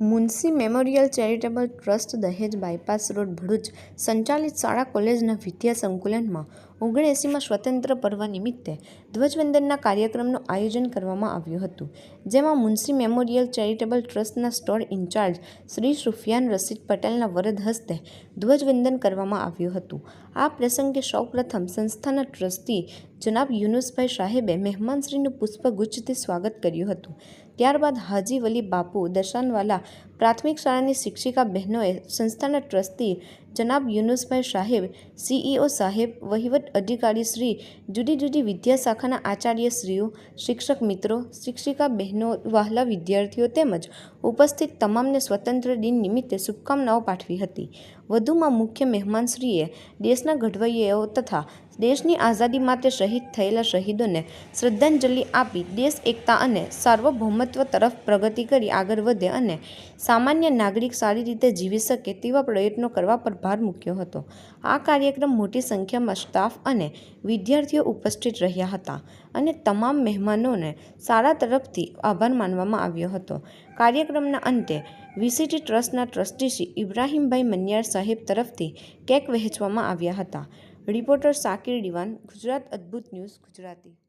Munshi memorial charitable trust Dahej bypass road Bharuch સંચાલિત શાળા કોલેજના વિદ્યા સંકુલનમાં ઓગણએંસીમાં સ્વતંત્ર પર્વ નિમિત્તે ધ્વજવંદનના કાર્યક્રમનું આયોજન કરવામાં આવ્યું હતું, જેમાં મુનશી મેમોરિયલ ચેરિટેબલ ટ્રસ્ટના store in charge Shri Sufiyan Rashid પટેલના વરદ હસ્તે ધ્વજવંદન કરવામાં આવ્યું હતું. આ પ્રસંગે સૌપ્રથમ સંસ્થાના ટ્રસ્ટી જનાબ યુનુસભાઈ સાહેબે મહેમાનશ્રીનું પુષ્પગુચ્છથી સ્વાગત કર્યું હતું. ત્યારબાદ હાજી વલી બાપુ દર્શનવાલા પ્રાથમિક શાળાની શિક્ષિકા બહેનોએ સંસ્થાના ટ્રસ્ટી જનાબ યુનુસભાઈ સાહેબ, સીઈઓ સાહેબ, વહીવટ અધિકારી શ્રી, જુદી જુદી વિદ્યા શાખાના આચાર્યશ્રીઓ શિક્ષક મિત્રો, શિક્ષિકા બહેનો, વહાલા વિદ્યાર્થીઓ તેમજ ઉપસ્થિત તમામને સ્વતંત્ર દિન નિમિત્તે શુભકામનાઓ પાઠવી હતી. વધુમાં મુખ્ય મહેમાનશ્રીએ દેશના ઘડવૈયાઓ તથા દેશની આઝાદી માટે શહીદ થયેલા શહીદોને શ્રદ્ધાંજલિ આપી દેશ, એકતા અને સાર્વભૌમત્વ તરફ પ્રગતિ કરી આગળ વધે અને સામાન્ય નાગરિક સારી રીતે જીવી શકે તેવા પ્રયત્નો કરવા પર ભાર મૂક્યો હતો. આ કાર્યક્રમ મોટી સંખ્યામાં સ્ટાફ અને વિદ્યાર્થીઓ ઉપસ્થિત રહ્યા હતા અને તમામ મહેમાનોને શાળા તરફથી આભાર માનવામાં આવ્યો હતો. કાર્યક્રમના અંતે વીસીટી ટ્રસ્ટના ટ્રસ્ટી શ્રી ઇબ્રાહીમભાઈ મન્યાર સાહેબ તરફથી કેક વહેંચવામાં આવ્યા હતા. રિપોર્ટર સાકિર દિવાન, ગુજરાત અદ્ભુત ન્યૂઝ, ગુજરાતી.